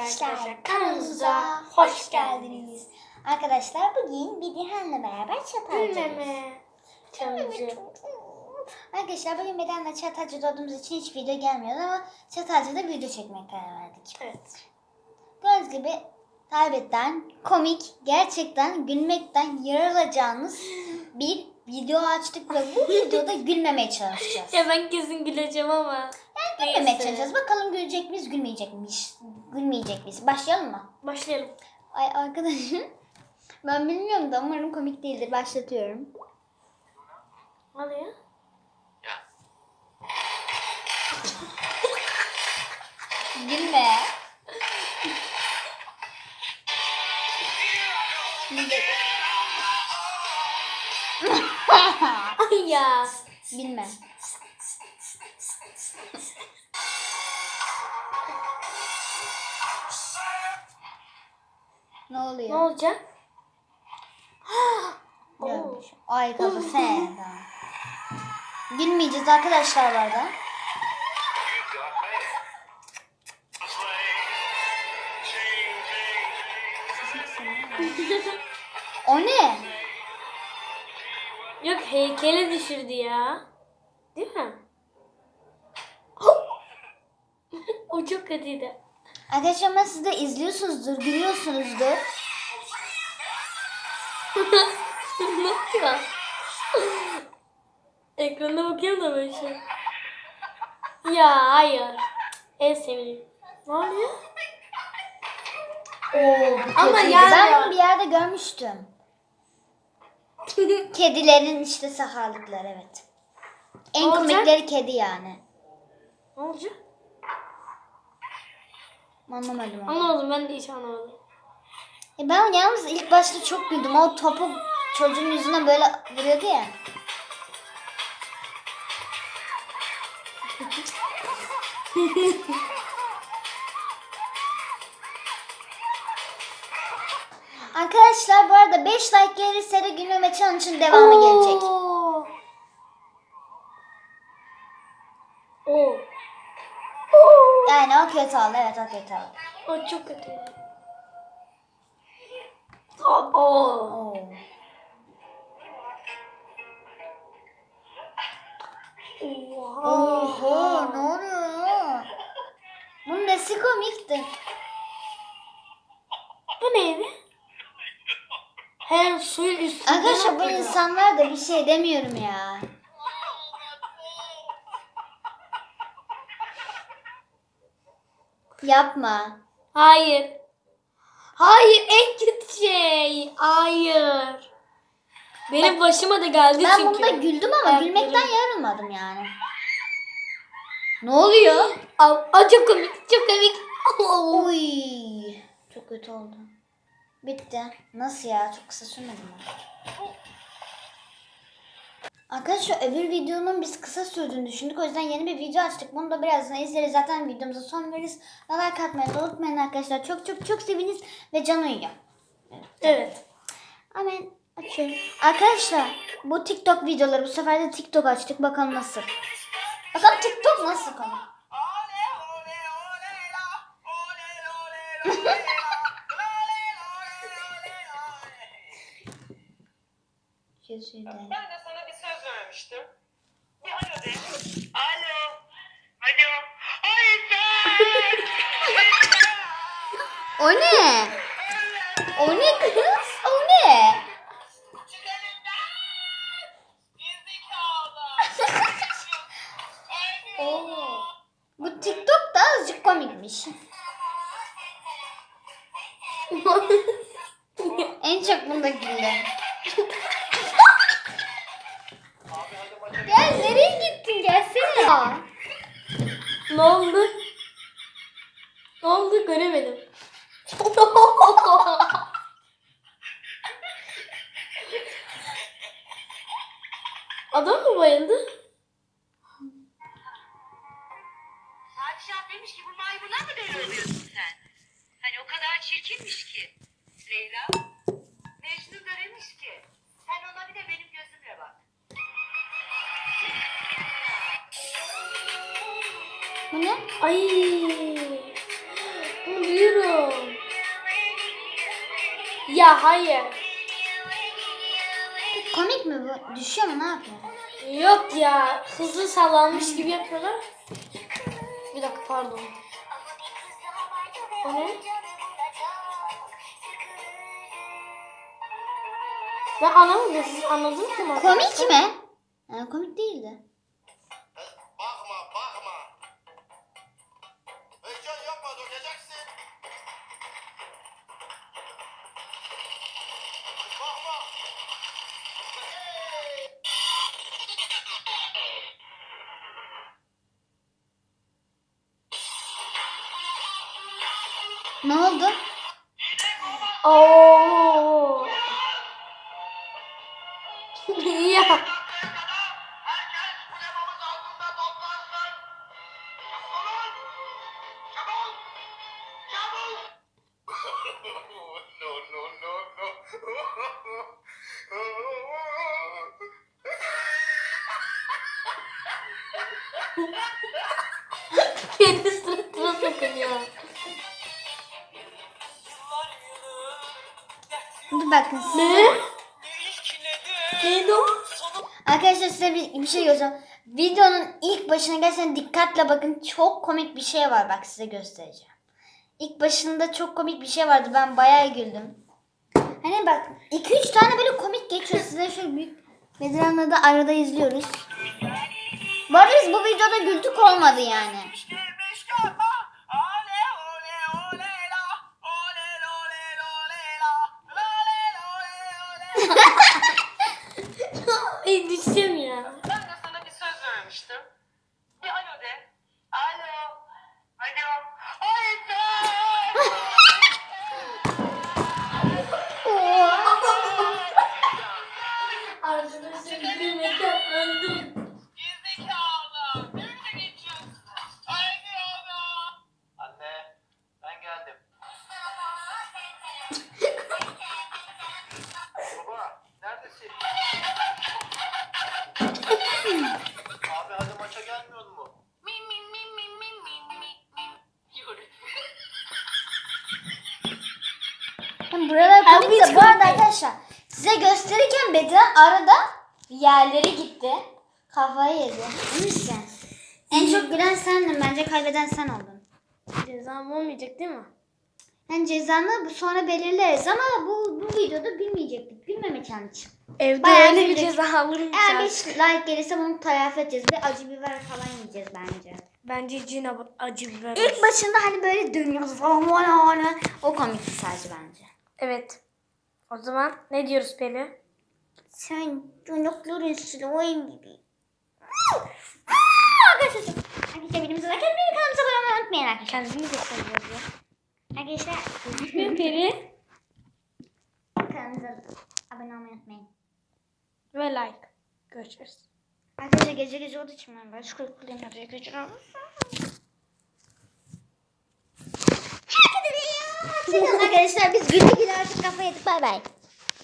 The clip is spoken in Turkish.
arkadaşlar kanalımıza hoş geldiniz. Arkadaşlar bugün Bedirhan'la beraber çatalcı. Arkadaşlar bugün Bedirhan'la çatalcıda olduğumuz için hiç video gelmiyor ama çatalcıda video çekmeye karar verdik. Evet. Gördüğünüz gibi taybetten komik, gerçekten gülmekten yararlanacağınız bir video açtık ve bu videoda gülmemeye çalışacağız. Ya ben kesin güleceğim ama. Gülmemeye Neyse. çalışacağız. Bakalım gülecek miyiz, gülmeyecek miyiz? Gülmeyecek miyiz? Başlayalım mı? Başlayalım. Ay arkadaşım. Ben bilmiyorum da umarım komik değildir. Başlatıyorum. Hadi ya. Gülme. Ay ya. Bilme. Ne oluyor? Ne olacak? Oo. Görmüş. Ay kapı sen. Gülmeyeceğiz arkadaşlar arada. O ne? Yok heykele düşürdü ya. Değil mi? o çok kötüydü. Arkadaşlar ama siz de izliyorsunuzdur, gülüyorsunuzdur. ne yapıyor? Ekrana bakıyorum da böyle şey. Ya hayır. En sevdiğim. Ne oluyor? Oo, bu Ama kötüydü. yani- Ben bunu bir yerde görmüştüm. Kedilerin işte sakarlıkları evet. En Olacak. komikleri kedi yani. Ne olacak? Anlamadım ama. Anlamadım ben de hiç anlamadım. E ben yalnız ilk başta çok güldüm. O topu çocuğun yüzüne böyle vuruyordu ya. Arkadaşlar bu arada 5 like gelirse de gülmeme challenge'ın devamı gelecek. Oo. Yani o kötü oldu. Evet o kötü oldu. O çok kötü. Oo. Oo. Oha. Oho ne oluyor? Bunun nesi komikti? Bu neydi? Her suyun üstünde. Arkadaşlar bu insanlar da bir şey demiyorum ya. Yapma. Hayır. Hayır en kötü şey. Hayır. Benim başıma da geldi Ben çünkü. bunda güldüm ama Ayaklarım- gülmekten yarılmadım yani. Ne oluyor? Aa, aa, çok komik, çok komik. Uy. Çok kötü oldu. Bitti. Nasıl ya? Çok kısa sürmedi mi? Arkadaşlar öbür videonun biz kısa sürdüğünü düşündük. O yüzden yeni bir video açtık. Bunu da birazdan izleriz. Zaten videomuza son veririz. Ve Like atmayı da unutmayın arkadaşlar. Çok çok çok seviniz ve can uyuyor. Evet. Hemen açıyorum. Arkadaşlar bu TikTok videoları bu sefer de TikTok açtık. Bakalım nasıl. Bakalım TikTok nasıl konu. Gözüyle. Sana bir alo de. Alo. Alo. Ay sen. O ne? O ne kız? O ne? Oo. Bu TikTok da azıcık komikmiş. En çok bunda güldüm. Gel nereye gittin? Gelsene ya. ne oldu? Ne oldu göremedim. Adam mı bayıldı? Bu ne? Ay. Bu büyük düşüyorum. Ya hayır. Komik mi bu? Düşüyor mu ne yapıyor? Yok ya. Hızlı sallanmış gibi yapıyorlar. Bir dakika pardon. O ne? Ben anlamadım. Siz anladınız mı? Komik mi? Yani komik değildi. Ne oldu? Oo. ya. Herkes kulemamız altında Dur bakın size. Ne? Neydi o? Arkadaşlar size bir, bir şey göstereyim. Videonun ilk başına gerçekten dikkatle bakın. Çok komik bir şey var. Bak size göstereceğim. İlk başında çok komik bir şey vardı. Ben bayağı güldüm. Hani bak 2-3 tane böyle komik geçiyor. Size şöyle büyük Bedirhan'la da arada izliyoruz. Bu arada biz bu videoda güldük olmadı yani. Buralar komik de bu arada arkadaşlar size gösterirken Bediran arada yerleri gitti. Kafayı yedi. Neyse. En çok gülen sendin. Bence kaybeden sen oldun. Cezam olmayacak değil mi? Yani cezanı bu sonra belirleriz ama bu, bu videoda gülmeyecektik. Gülmeme challenge. Evde Bayağı öyle bir ceza alırım. Eğer 5 like gelirse bunu telafi edeceğiz ve acı biber falan yiyeceğiz bence. Bence cin acı biber. İlk başında hani böyle dönüyoruz falan. O komikti sadece bence. Evet. O zaman ne diyoruz Peli? Sen dönüklerin slime gibi. Arkadaşlar. Arkadaşlar videomuzu like etmeyi kanalımıza abone olmayı unutmayın arkadaşlar. Kendini de seviyoruz ya. Arkadaşlar Peli kanalımıza abone olmayı unutmayın. ve like. Görüşürüz. Arkadaşlar gece gece olduğu için ben böyle şu kılayım hadi gece. Arkadaşlar biz güldük yine artık kafa yedik bay bay.